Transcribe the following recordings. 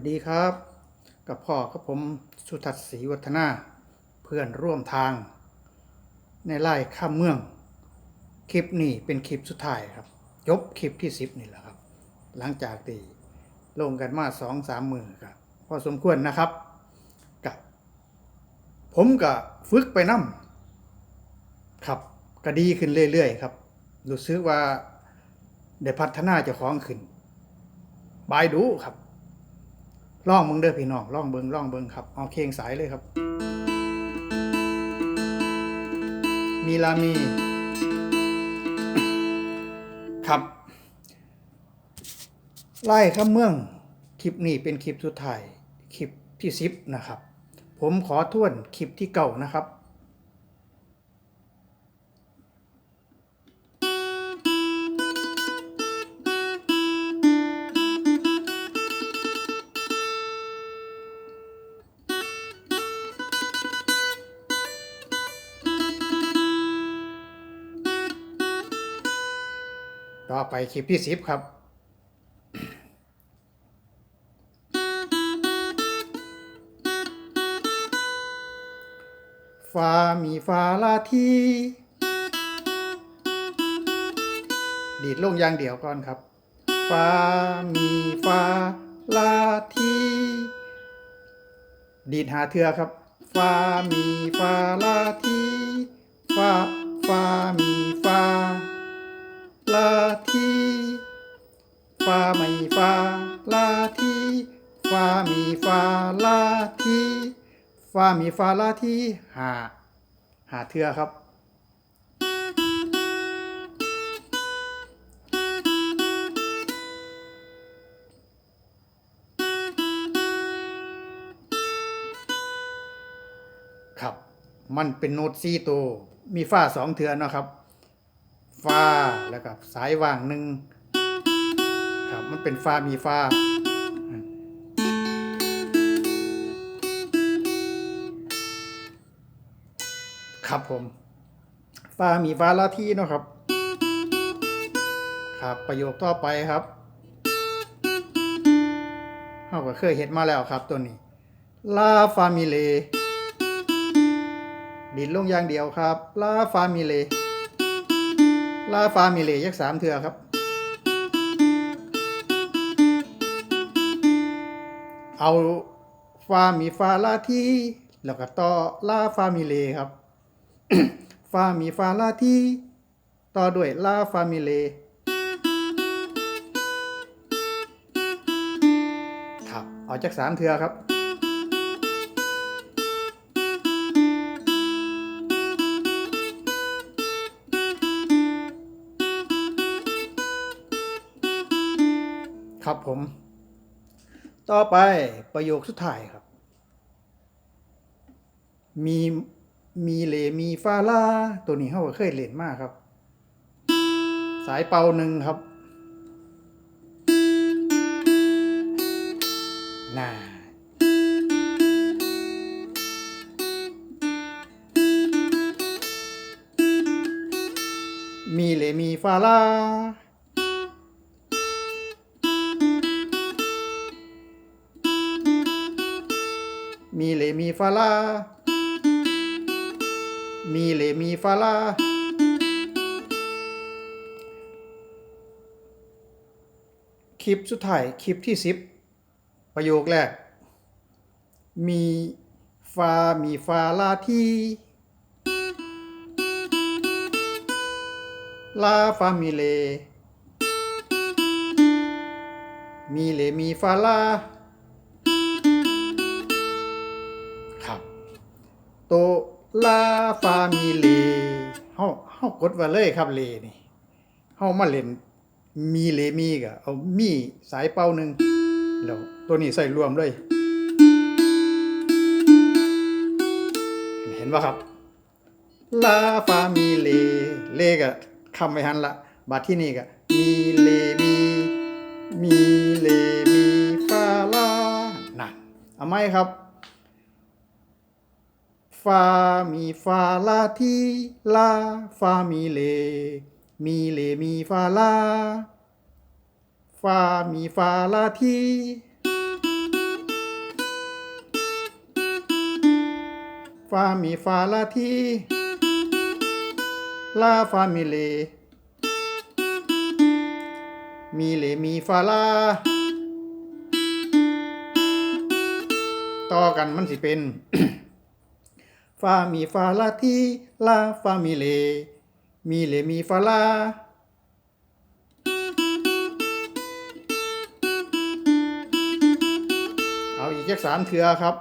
สดีครับ กับพ่อกับผมสุทัศน์ศรีวัฒนา เพื่อนร่วมทาง ในไล่ข้ามเมือง คลิปนี้เป็นคลิปสุดท้ายครับยบคลิปที่สิบนี่แหละครับ หลังจากที่ลงกันมาสองสามมือครับพอสมควรนะครับกับผมก็ฝึกไปนํครับก็ดีขึ้นเรื่อยๆครับรู้สึกว่าได้พัฒนาเจ้าของขึ้นบายดูครับ ล่องเบิงเด้อพี่น้องล่องเบิงล่องเบิงครับเอาเคงสายเลยครับ มีลามี ครับไล่ข้ามเมืองคลิปนี้เป็นคลิปสุดท้ายคลิปที่สิบนะครับ ผมขอทวนคลิปที่เก่านะครับ ไปคลิปที่สิบครับฟ้ามีฟ้าลาทีดีดลงอย่างเดียวก่อนครับฟ้ามีฟ้าลาทีดีดหาเทือครับฟ้ามีฟ้าลาทีฟ้าฟ้ามีฟ้า ลาทีฟ้าไม่ฟ้าลาทีฟ้ามีฟ้าลาทีฟ้ามีฟ้าลาทีหาหาเทือครับครับ มันเป็นโน้ตซีตัวมีฟ้าสองเทือนะครับ ฟาแล้วก็สายว่างหนึ่งครับมันเป็นฟามีฟาครับผมฟามีฟาละที่เนาะครับ ครับประโยคต่อไปครับเราก็เคยเห็นมาแล้วครับตัวนี้ลาฟามิเลดินลงอย่างเดียวครับลาฟามิเล ลาฟามิเลยักสามเถื่อครับ เอาฟามีฟาลาทีแล้วก็ต่อลาฟามิเลครับ ฟามีฟาลาทีต่อด้วยลาฟามิเลครับ เอาจากสามเถื่อครับ ครับผม ต่อไปประโยคสุดท้ายครับ มีมีเลมีฟาลาตัวนี้เขาก็เคยเล่นมากครับ สายเป่าหนึ่งครับน่ามีเลมีฟาลา มีเลมีฟาลา มีเลมีฟาลา คลิปสุดท้าย คลิปที่สิบประโยคแรก มีฟา มีฟาลาทีลาฟามิเล มีเลมีฟาลา ตลาฟามิเลเฮาเฮากดว่าเลยครับเลนี่เฮามาเล่นมีเลมีก็เอามีสายเป่าหนึ่งแล้วตัวนี้ใส่รวมเลย เห็นป่ะครับลาฟามิเลเลก็คำไว้หันละบัดที่นี่ก็มีเลมีมีเลมีฟาลาน่ะเอาไหมครับ ฟา มีฟาลาทีลา ฟา มีเล มีเล มีฟาลา ฟา มีฟาลาทีฟา มีฟาลาทีลา ฟา มีเล มีเล มีฟาลา ต่อกันมันสิเป็น ฟามีฟาลาทีลาฟามีเล มีเลมีฟาลาเอาอีกแค่สามเถือครับ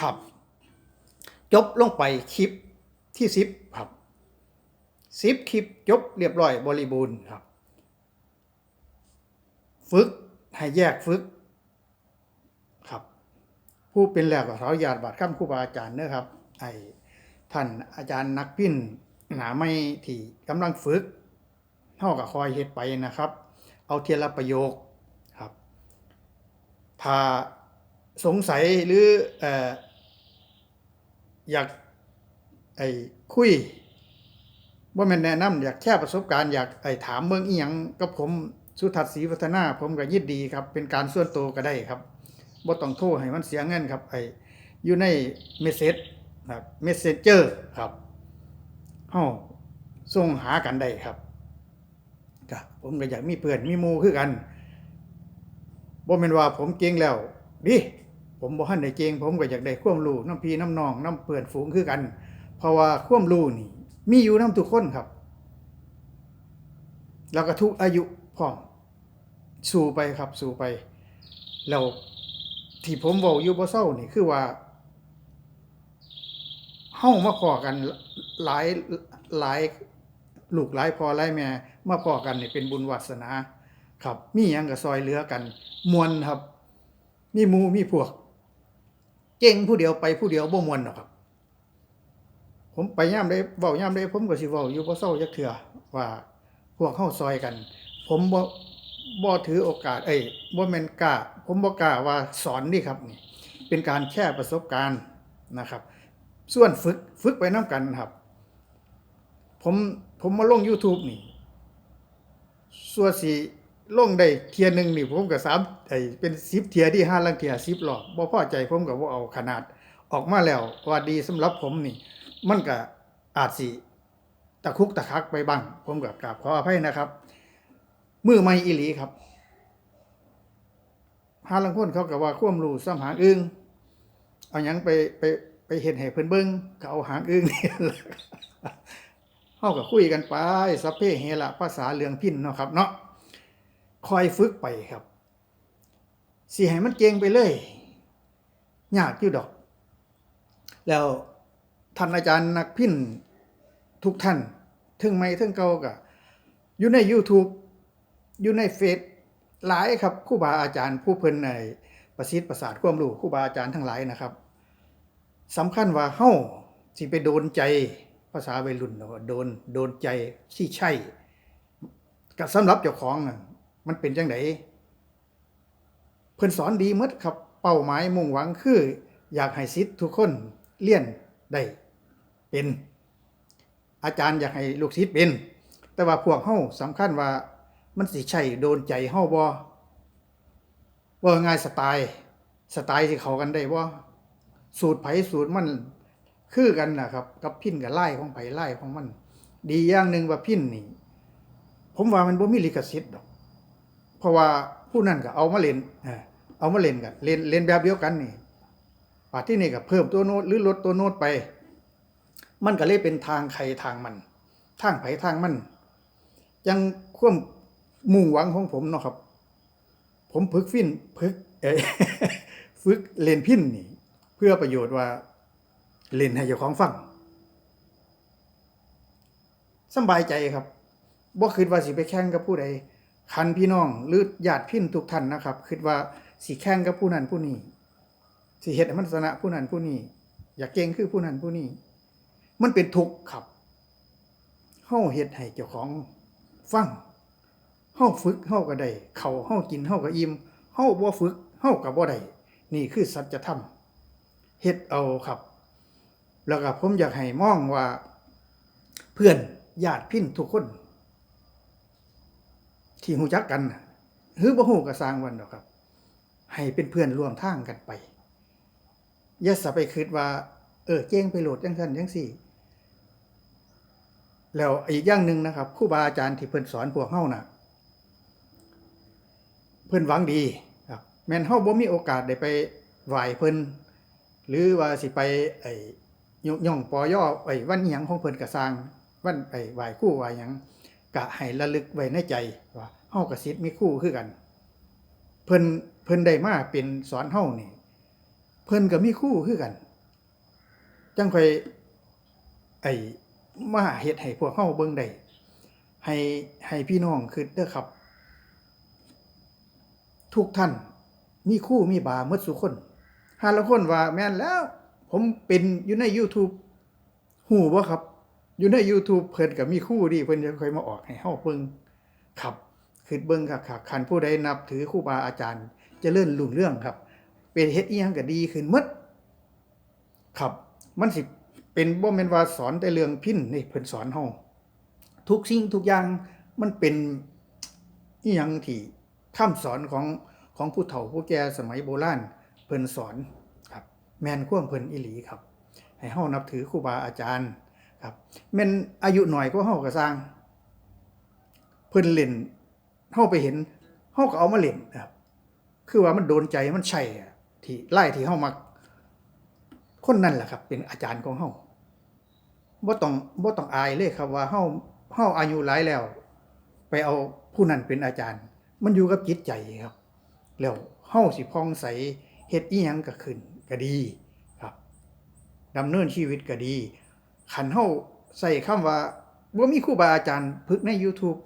ครับ จบลงไปคลิปที่สิบครับสิบคลิปจบเรียบร้อยบริบูรณ์ครับ ฝึกให้แยกฝึกครับ ผู้เป็นแหลกกับเขาญาติบาดข้ามครูบาอาจารย์เนอะครับไอ้ท่านอาจารย์นักพิ้นหนาไม่ที่กำลังฝึกเท่ากับคอยเฮ็ดไปนะครับ เอาเทียละประโยคครับ ถ้าสงสัยหรืออ อยากไอ้คุยว่ามันแนะนำอยากแค่ประสบการณ์อยากไอ้ถามเมืองอีหยังกับผมสุทัศน์ศรีวัฒนา ผมก็ยินดีครับ เป็นการส่วนตัวก็ได้ครับบ่ต้องโทรให้มันเสียเงินครับไอ้อยู่ในเมสเซจครับเมสเซจเจอร์ครับเฮาส่งหากันได้ครับครับผมก็อยากมีเพื่อนมีหมู่คือกันบ่แม่นว่าผมเก่งแล้วดิ ผมบ่ทันได้เก่งผมก็อยากได้ควมรู้น้ำพีน้ำนองน้ำเพื่อนฝูงคือกัน เพราะว่าควมรู้นี่ มีอยู่นํทุกคนครับ แล้วก็ทุกอายุพร้อมสู่ไปครับสู่ไป แล้วที่ผมเว้าอยู่บ่เศร้านี่คือว่าเฮ้ามาพอกันหลายหลายลูกหลายพ่อหลายแม่มาพอกันนี่เป็นบุญวาสนา ครับ มีหยังก็ซอยเหลือกัน มวนครับ มีมูมีพวก เก่งผู้เดียวไปผู้เดียวบ่มวนหรอกครับ ผมไปย่ามได้เว้าย่ามได้ผมก็สิเว้าอยู่บ่เศร้าจักเทื่อว่าพวกเฮาซอยกัน ผมบ่บ่ถือโอกาส เอ้ยบ่แม่นกล้าผมบ่กล้าว่าสอนนี่ครับนี่เป็นการแชร์ประสบการณ์นะครับ ส่วนฝึกฝึกไปนํกันครับ ผมผมมาลง YouTube นี่ส่วนสิ ลงได้เทียหนึ่งนี่ผมก็สามไอเป็น10เทียที่ห้าลังเทีย10รอบบ่พอใจผมก็บ่เอาขนาดออกมาแล้วว่าดีสำหรับผมนี่ มันก็อาจสิตะคุกตะคักไปบ้าง ผมก็กราบขออภัยนะครับ มือใหม่อีหลีครับหาลังคนเขาก็ว่าควมรูซ้ำหางอึ้งเอาหยังไปไปไปเฮ็ดให้เพิ่นเบิงก็เอาหางอึ้งนี่แหละเฮาก็คุยกันไปสัพเพเหระภาษาเรื่องพินเนาะครับเนาะ คอยฝึกไปครับสิให้มันเก่งไปเลยยากอยู่ดอก แล้วท่านอาจารย์นักพินทุกท่านถึงไม่ถึงเก่าก็อยู่ใน YouTube อยู่ในเฟซหลายครับครูบาอาจารย์ผู้เพิ่นในประสิทธิ์ประสาทความรู้ครูบาอาจารย์ทั้งหลายนะครับสำคัญว่าเฮาสิไปโดนใจภาษาวัยรุ่นเนาะว่าโดนโดนใจที่ใช่ก็สำหรับเจ้าของนะ มันเป็นจังไดเพิ่นสอนดีมดครับ เป้าหมายมุ่งหวังคือ อยากให้ศิษย์ทุกคนเรียนได้เป็น อาจารย์อยากให้ลูกศิษย์เป็น แต่ว่าพวกเฮาสำคัญว่ามันสิใช่โดนใจเฮาบ่ว่าง่ายสไตล์สไตล์สิเขากันได้บ่สูตรไผสูตรมันคือกันนะครับ กับพินกับไล่ของไผไล่ของมัน ดีอย่างหนึ่งว่าพินนี่ ผมว่ามันบ่มีลิขสิทธิ์ดอก เพราะว่าผู้นั้นก็เอามาเล่นเอามาเล่นกันเล่นเล่นแบบเดียวกันนี่ป่าที่นี่ก็เพิ่มตัวโน้ตหรือลดตัวโน้ตไป มันก็เลยเป็นทางใครทางมัน ทางไผทางมัน ยังควมมุ่งหวังของผมเนาะครับ ผมฝึกฟินฝึกเอ้ฝึกเล่นพินนี่ เพื่อประโยชน์ว่าเล่นให้เจ้าของฟังสบายใจครับบ่คิดว่าสิไปแข่งกับผู้ใด คันพี่น้องหรือญาติพินทุกท่านนะครับคิดว่าสิแข่งกับผู้นั้นผู้นี้สิเฮ็ดมันชนะผู้นั้นผู้นี้อยากเก่งคือผู้นั้นผู้นี้มันเป็นทุกข์ครับเฮาเฮ็ดให้เจ้าของฟังเฮาฝึกเฮาก็ได้เขาเฮากินเฮาก็อิ่มเฮาบ่ฝึกเฮาก็บ่ได้นี่คือสัจธรรมเฮ็ดเอาครับ แล้วก็ผมอยากให้มองว่า เพื่อนญาติพี่นทุกคน ที่หูจักกันหรือบ่ฮู้ก็สร้างวันดอกครับ ให้เป็นเพื่อนร่วมทางกันไปอย่าสะไปคิดว่า เออเจ้งไปโหลดจังซั่นจังซี่ แล้วอีกอย่างหนึ่งนะครับครูบาอาจารย์ที่เพิ่นสอนพวกเฮาน่ะเพิ่นหวังดีครับแม่นเฮาบ่มีโอกาสได้ไปไหว้เพิ่นหรือว่าสิไปไอ้ยกย่องปอย่อไอ้วันหยังของเพิ่นก็สร้างวันไอ้ไหว้ครูไหว้หยัง ก็ให้ระลึกไว้ในใจว่าเฮากับศิษย์มีครูคือกัน เพิ่นเพิ่นได้มาเป็นสอนเฮานี่ เพิ่นก็มีครูคือกัน จังค่อยไอ้มาเฮ็ดให้พวกเฮาเบิ่งได้ให้ให้พี่น้องคิดเด้อครับ ทุกท่านมีคู่มีบาหมดสุคนหาละคนว่าแม่นแล้ว ผมเป็นอยู่ใน YouTube หูบ่ครับ อยู่ใน YouTube เพิ่นก็มีคู่ดีเพิ่นจะค่อยมาออกให้เฮาเบิ่งครับคือเบิ่งครับครับคันผู้ใดนับถือครูบาอาจารย์จะเลื่อนรุ่งเรื่องครับ เป็นเฮ็ดอีหยังก็ดีขึ้นหมดครับมันสิเป็นบ่แม่นว่าสอนแต่เรื่องพินนี่เพิ่นสอนเฮาทุกสิ่งทุกอย่างมันเป็นอีหยังที่คำสอนของของผู้เฒ่าผู้แก่สมัยโบราณเพิ่นสอนครับ แม่นความเพิ่นอีหลีครับ ให้เฮานับถือครูบาอาจารย์ ครับแม่นอายุหน่อยก็เฮาก็สร้าง เพิ่นเล่นเฮาไปเห็นเฮาก็เอามาเล่นครับ คือว่ามันโดนใจมันใช่อะที่ไล่ที่เฮามักคนนั่นแหละครับ เป็นอาจารย์ของเฮาบ่ต้องบ่ต้องอายเลยครับว่าเฮาเฮาอายุหลายแล้ว ไปเอาผู้นั้นเป็นอาจารย์ มันอยู่กับจิตใจครับ แล้วเฮาสิพองใสเฮ็ดอีหยังก็ขึ้นก็ดีครับดำเนินชีวิตก็ดี ขันเฮาใส่คำว่าบ่มีครูบาอาจารย์พึกใน YouTube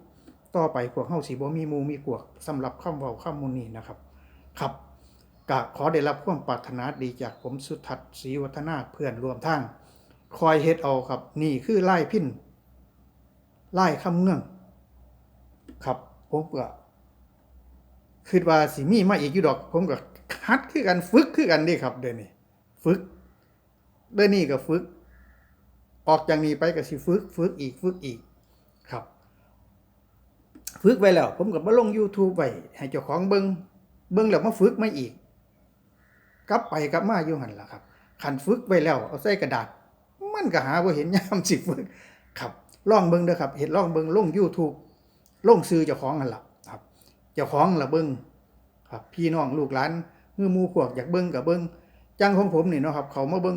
ต่อไปพวกเฮาสิบ่มีหมู่มีพวกสำหรับคำเว้าคำมูลนี้นะครับ ครับก็ขอได้รับความปรารถนาดีจากผมสุทัศน์ศรีวัฒนาเพื่อนร่วมทางคอยเฮ็ดเอาครับ นี่คือไล่พินไล่คำเงื่อง ครับผมก็คิดว่าสิมีมาอีกอยู่ดอก ผมก็ฮัดคือกันฝึกคือกันเด้ครับ เดี๋ยวนี้ฝึกเดี๋ยวนี้ก็ฝึก ออกจากนี้ไปก็สิฝึกฝึกอีกฝึกอีกครับฝึกไว้แล้ว ผมก็มาลง YouTube ไว้ให้เจ้าของเบิงเบิงแล้วมาฝึกมาอีก กลับไปกลับมาอยู่หั่นล่ะครับคันฝึกไว้แล้วเอาใส่กระดาษ มันก็หาบ่เห็นยามสิฝึกครับลองเบิ่งเด้อครับเฮ็ดลองเบิ่งลง YouTube ลงซื้อเจ้าของหั่นล่ะครับ เจ้าของล่ะเบิ่งครับพี่น้องลูกหลานฮือหมู่พวกอยากเบิ่งก็เบิ่งจังของผมนี่เนาะครับ เขามาเบิ่ง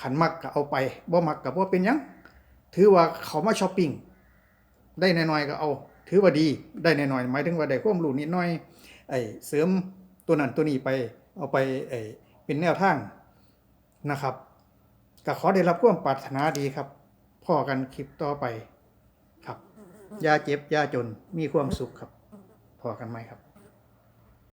ขันมักก็เอาไปบ่มักก็บ่เป็นยังถือว่าเขามาช้อปปิ้งได้น้อยๆก็เอา ถือว่าดีได้น้อยๆหมายถึงว่าได้ความรู้นิดหน่อยไอ้เสริมตัวนั้นตัวนี้ไปเอาไปไอ้เป็นแนวทางนะครับก็ขอได้รับความปรารถนาดีครับพ่อกันคลิปต่อไปครับยาเจ็บยาจนมีความสุขครับพอกันไหมครับ